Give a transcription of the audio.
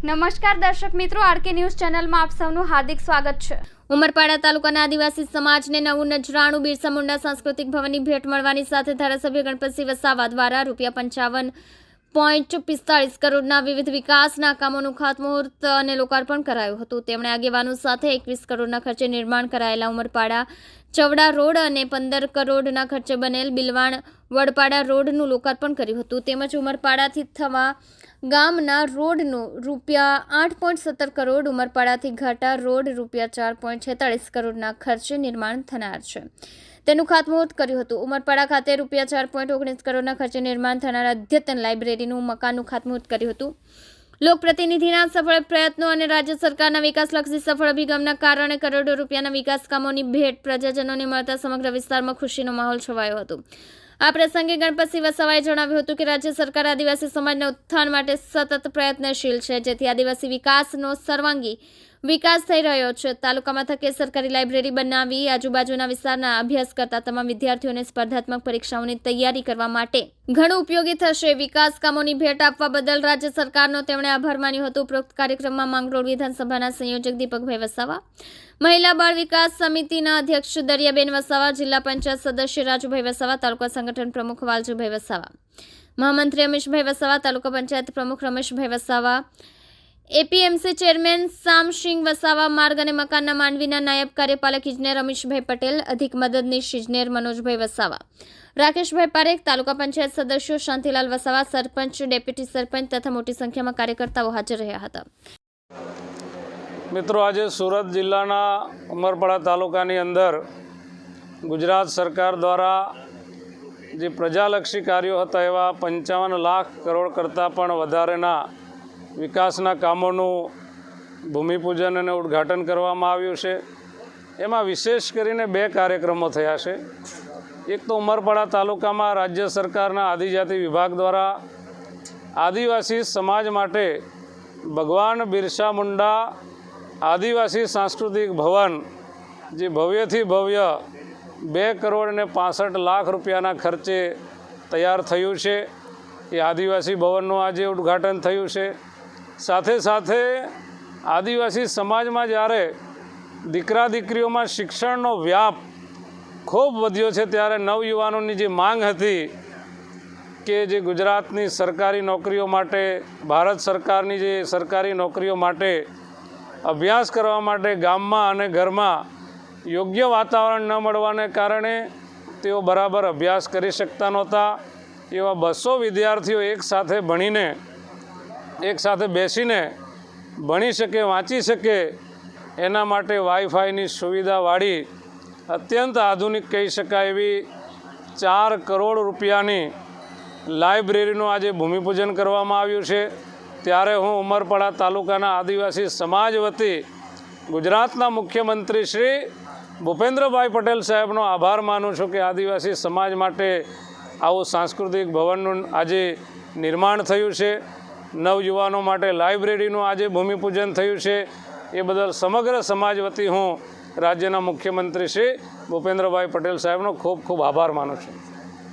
નમસ્કાર દર્શક મિત્રો, આરકે ન્યૂઝ ચેનલમાં આપ સૌનું હાર્દિક સ્વાગત છે. ઉમરપાડા તાલુકાના આદિવાસી સમાજને નવું નજરાણું બિરસા મુંડા સાંસ્કૃતિક ભવનની ભેટ મળવાની સાથે ધારાસભ્ય ગણપતસિંહ વસાવા દ્વારા રૂપિયા પંચાવન પોઈન્ટ પિસ્તાળીસ કરોડના વિવિધ વિકાસના કામોનું ખાતમુહૂર્ત અને લોકાર્પણ કરાયું હતું. તેમણે આગેવાનો સાથે એકવીસ કરોડના ખર્ચે નિર્માણ કરાયેલા ઉમરપાડા, ચવડા રોડ અને પંદર કરોડના ખર્ચે બનેલ બિલવાણ વડપાડા રોડનું લોકાર્પણ કર્યું હતું. તેમજ ઉમરપાડાથી થવા ગામના રોડનું રૂપિયા આઠ પોઈન્ટ સત્તર કરોડ, ઉમરપાડાથી ઘાટા રોડ રૂપિયા ચાર પોઈન્ટ છેતાળીસ કરોડના ખર્ચે નિર્માણ થનાર છે. તેનું ખાતમુહૂર્ત કર્યું હતું. ઉમરપાડા ખાતે રૂપિયા ચાર પોઈન્ટ ઓગણીસ કરોડના ખર્ચે નિર્માણ થનાર અદ્યતન લાઇબ્રેરીનું મકાનનું ખાતમુહૂર્ત કર્યું હતું. લોકપ્રતિનિધિના સફળ પ્રયત્નો અને રાજ્ય સરકારના વિકાસલક્ષી સફળ અભિગમના કારણે કરોડો રૂપિયાના વિકાસ કામોની ભેટ પ્રજાજનોને મળતા સમગ્ર વિસ્તારમાં ખુશીનો માહોલ છવાયો હતો. આ પ્રસંગે ગણપતસિંહ વસાવાએ જણાવ્યું હતું કે રાજ્ય સરકાર આદિવાસી સમાજના ઉત્થાન માટે સતત પ્રયત્નશીલ છે, જેથી આદિવાસી વિકાસનો સર્વાંગી વિકાસ થઈ રહ્યો છે. તાલુકા મથકે સરકારી લાઇબ્રેરી બનાવી આજુબાજુના વિસ્તારના અભ્યાસ કરતા તમામ વિદ્યાર્થીઓને સ્પર્ધાત્મક પરીક્ષાઓની તૈયારી કરવા માટે ઘણું ઉપયોગી થશે. વિકાસ કામોની ભેટ આપવા બદલ રાજ્ય સરકારનો તેમણે આભાર માન્યો હતો. ઉપરોક્ત કાર્યક્રમમાં માંગરોળ વિધાનસભાના સંયોજક દીપકભાઈ વસાવા મહિલા બાળ વિકાસ સમિતિના અધ્યક્ષ દરિયાબેન વસાવા, જિલ્લા પંચાયત સદસ્ય રાજુભાઈ વસાવા, તાલુકા સંગઠન પ્રમુખ વાલજીભાઈ વસાવા. મહામંત્રી અમીશભાઈ વસાવા, તાલુકા પંચાયત પ્રમુખ રમેશભાઈ વસાવા. એપીએમસી ચેરમેન સામસિંગ વસાવા, માર્ગ અને મકાનના માંડવીના નાયબ કાર્યપાલક ઇજનેર રમેશભાઈ પટેલ, અધિક મદદનીશ ઇજનેર મનોજભાઈ વસાવા. રાકેશભાઈ પારેખ, તાલુકા પંચાયત સદસ્યો શાંતિલાલ વસાવા, સરપંચ, ડેપ્યુટી સરપંચ તથા મોટી સંખ્યામાં કાર્યકર્તાઓ હાજર રહ્યા હતા. મિત્રો, આજે સુરત જિલ્લાના ઉમરપાડા તાલુકાની અંદર ગુજરાત સરકાર દ્વારા જે પ્રજાલક્ષી કાર્યો હતા, એવા પંચાવન લાખ કરોડ કરતાં પણ વધારેના વિકાસના કામોનું ભૂમિપૂજન અને ઉદ્ઘાટન કરવામાં આવ્યું છે. એમાં વિશેષ કરીને બે કાર્યક્રમો થયા છે. એક તો ઉમરપાડા તાલુકામાં રાજ્ય સરકારના આદિજાતિ વિભાગ દ્વારા આદિવાસી સમાજ માટે ભગવાન બિરસા મુંડા આદિવાસી સાંસ્કૃતિક ભવન, જે ભવ્યથી ભવ્ય બે કરોડ ને પાસઠ લાખ રૂપિયાના ખર્ચે તૈયાર થયું છે. એ આદિવાસી ભવનનું આજે ઉદ્ઘાટન થયું છે. સાથે સાથે આદિવાસી સમાજમાં જ્યારે દીકરા દીકરીઓમાં શિક્ષણનો વ્યાપ ખૂબ વધ્યો છે, ત્યારે નવયુવાનોની જે માંગ હતી કે જે ગુજરાતની સરકારી નોકરીઓ માટે, ભારત સરકારની જે સરકારી નોકરીઓ માટે અભ્યાસ કરવા માટે ગામમાં અને ઘરમાં યોગ્ય વાતાવરણ ન મળવાને કારણે તેઓ બરાબર અભ્યાસ કરી શકતા નહોતા. એવા બસો વિદ્યાર્થીઓ એકસાથે ભણીને એકસાથે બેસીને ભણી શકે, વાંચી શકે, એના માટે વાઈફાઈની સુવિધાવાળી અત્યંત આધુનિક કહી શકાય એવી ચાર કરોડ રૂપિયાની લાઇબ્રેરીનું આજે ભૂમિપૂજન કરવામાં આવ્યું છે. ત્યારે હું ઉમરપાડા તાલુકાના આદિવાસી સમાજ વતી ગુજરાતના મુખ્યમંત્રી શ્રી ભૂપેન્દ્રભાઈ પટેલ સાહેબનો આભાર માનું છું કે આદિવાસી સમાજ માટે આવું સાંસ્કૃતિક ભવનનું આજે નિર્માણ થયું છે. નવયુવાનો માટે લાઇબ્રેરીનું આજે ભૂમિપૂજન થયું છે. એ બદલ સમગ્ર સમાજ વતી હું રાજ્યના મુખ્યમંત્રી શ્રી ભૂપેન્દ્રભાઈ પટેલ સાહેબનો ખૂબ ખૂબ આભાર માનું છું.